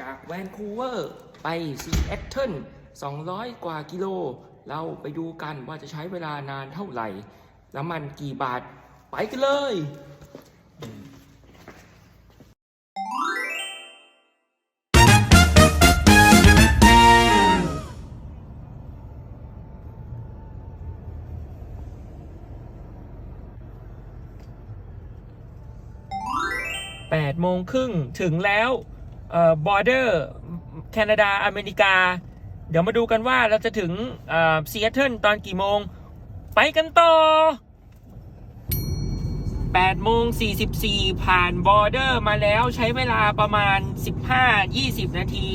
จากแวนคูเวอร์ไปซีแอตเทิล200 กว่ากิโล เราไปดูกันว่าจะใช้เวลานานเท่าไหร่ น้ำมันกี่บาท ไปกันเลย 8 โมงครึ่งถึงแล้ว บอร์เดอร์แคนาดาอเมริกา เดี๋ยวมาดูกันว่าเราจะถึงซีแอตเทิลตอนกี่โมง ไปกันต่อ8โมง44 ผ่านบอร์เดอร์มาแล้วใช้เวลาประมาณ 15-20 นาที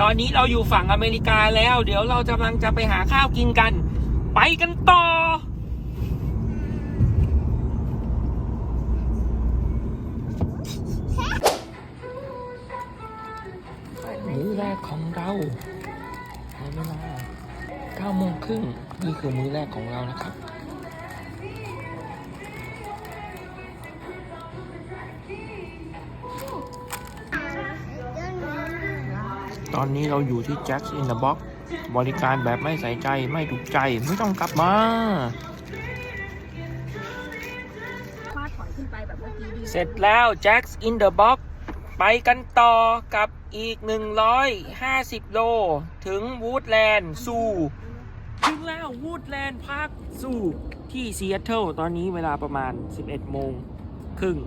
ตอนนี้เราอยู่ฝั่งอเมริกาแล้ว เดี๋ยวเรากำลังจะไปหาข้าวกินกัน ไปกันต่อมื้อ กของเรานเวลาโมงครึ่งนี่คือมื้อแรกของเรานะครับ ตอนนี้เราอยู่ที่ Jack in the Box บริการแบบไม่ใส่ใจไม่ถูกใจไม่ต้องกลับมาฟาถอยขึ้นไปแบบเสร็จแล้ว Jack in the Box ไปกันต่อกับอีก 150 โล ถึงวูดแลนด์ซูถึงแล้ววูดแลนด์พาร์คซูที่ซีแอตเทิลตอนนี้เวลาประมาณ 11 โมงครึ่ง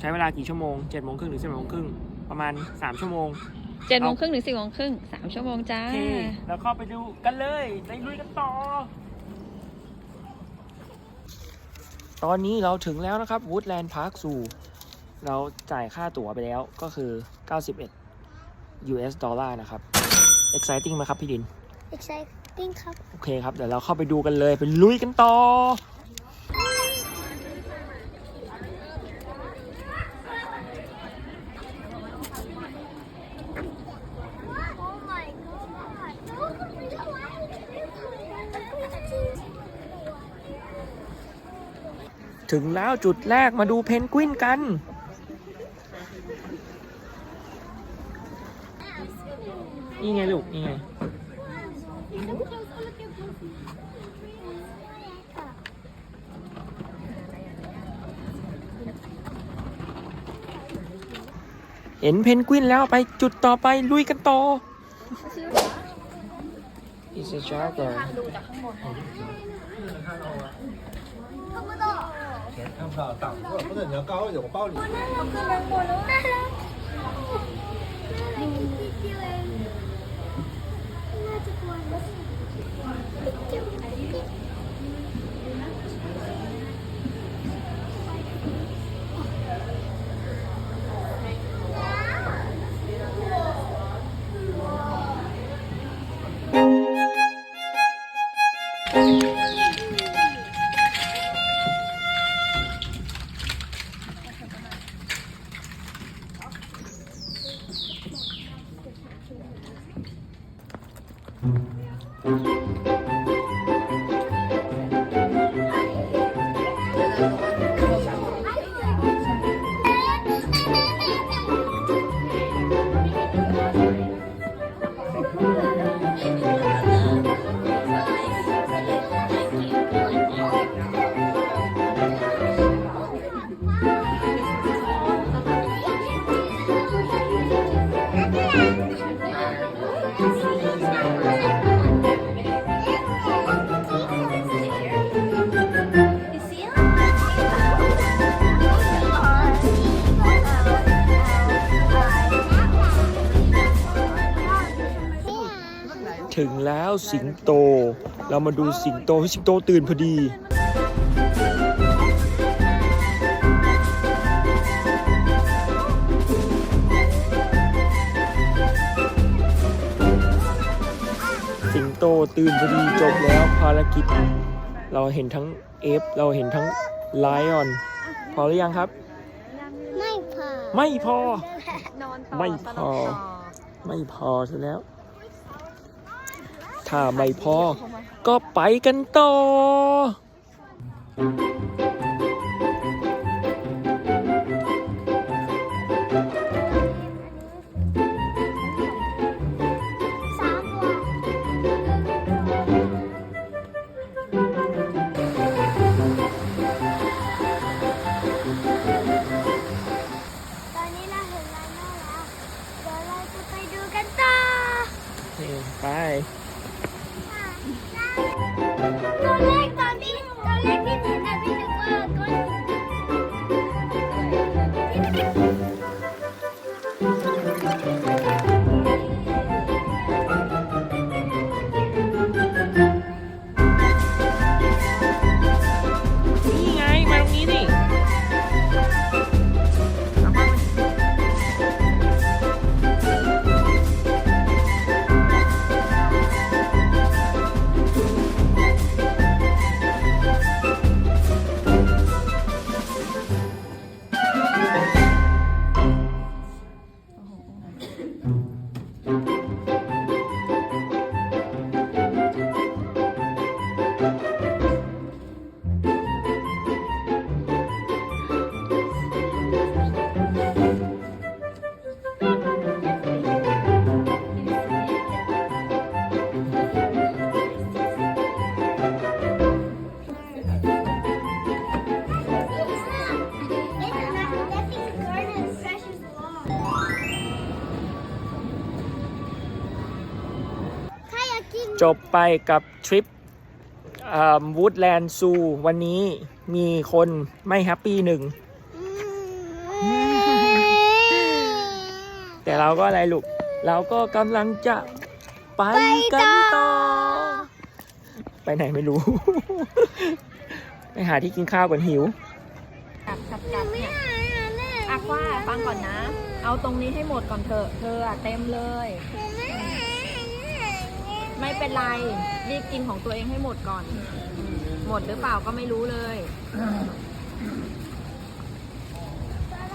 ใช้เวลากี่ชั่วโมง 7 โมงครึ่งหรือ10โมงครึ่ง ประมาณ 3 ชั่วโมงเจ็ดโมงครึ่งถึงสี่โมงครึ่งสามชั่วโมงจ้า โอเคแล้วเข้าไปดูกันเลยไปลุยกันต่อ ตอนนี้เราถึงแล้วนะครับวูดแลนด์พาร์คซู เราจ่ายค่าตั๋วไปแล้วก็คือ 91 US ดอลลาร์นะครับ exciting ไหมครับพี่ดิน exciting ครับ โอเคครับ เดี๋ยวเราเข้าไปดูกันเลย ไปลุยกันต่อ Oh my god ถึงแล้วจุดแรกมาดูเพนกวินกัน นี่ไงลูก นี่ไง เห็นเพนกวินแล้วไปจุดต่อไปลุยกันต่อ It's a jaguar 钱看不到，挡住了，不是你要高一点，我抱你。 ถึงแล้วสิงโต เรามาดูสิงโตให้สิงโตตื่นพอดีสิงโตตื่นพอดีจบแล้วภารกิจ เราเห็นทั้งเอฟเราเห็นทั้งไลออน พอหรือยังครับ ไม่พอ ไม่พอนอนต่อไม่พอ ไม่พอซะแล้ว ถ้าไม่พอ ก็ไปกันต่อ จบไปกับทริปวูดแลนด์ซูวันนี้มีคนไม่แฮปปี้หนึ่ง แต่เราก็อะไรลูก เราก็กำลังจะไปกันต่อ ไปไหนไม่รู้ ไปหาที่กินข้าวก่อนหิวกัดกัดกัดเนี่ยอากว่าฟังก่อนนะ เอาตรงนี้ให้หมดก่อนเถอะ เธออะเต็มเลย ไม่เป็นไร รีบกินของตัวเองให้หมดก่อน หมดหรือเปล่าก็ไม่รู้เลย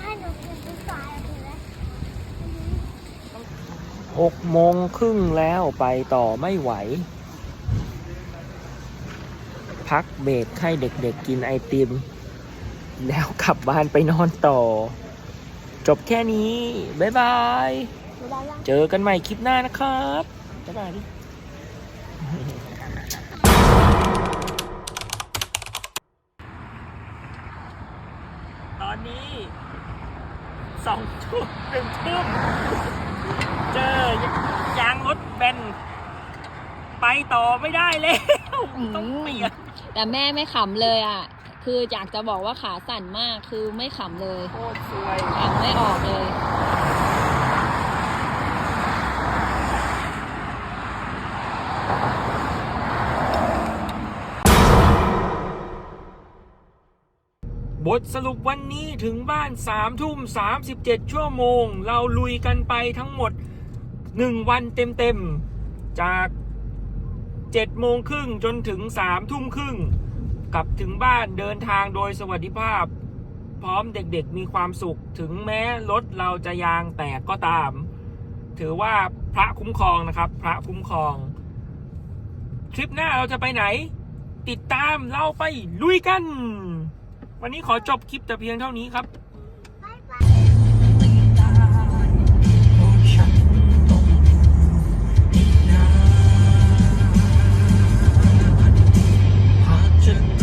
ให้หนูกินเป็นสายเลย หกโมงครึ่งแล้วไปต่อไม่ไหว พักเบรกให้เด็กๆกินไอติม แล้วกลับบ้านไปนอนต่อ จบแค่นี้ บ๊ายบาย เจอกันใหม่คลิปหน้านะครับ บ๊ายบายดิ ตอนนี้ สองทุ่มหนึ่งทุ่มเจอยางรถแบนไปต่อไม่ได้แล้วต้องเปลี่ยนแต่แม่ไม่ขำเลยอะ คืออยากจะบอกว่าขาสั่นมากคือไม่ขำเลยโคตรสวยขำไม่ออกเลย สรุปวันนี้ถึงบ้านสามทุ่มสามสิบเจ็ดชั่วโมง เราลุยกันไปทั้งหมดหนึ่งวันเต็มๆ จากเจ็ดโมงครึ่งจนถึงสามทุ่มครึ่งกลับถึงบ้านเดินทางโดยสวัสดิภาพ พร้อมเด็กๆมีความสุขถึงแม้รถเราจะยางแตกก็ตาม ถือว่าพระคุ้มครองนะครับ พระคุ้มครองทริปหน้าเราจะไปไหน ติดตามเราไปลุยกัน วันนี้ขอจบคลิปแต่เพียงเท่านี้ครับ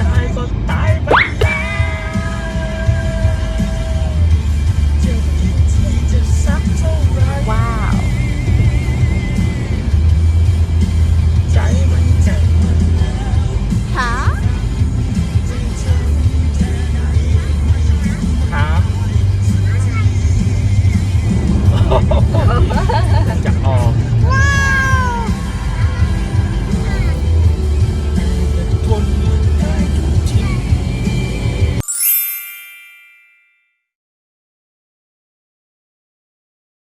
ตายก็ตายไป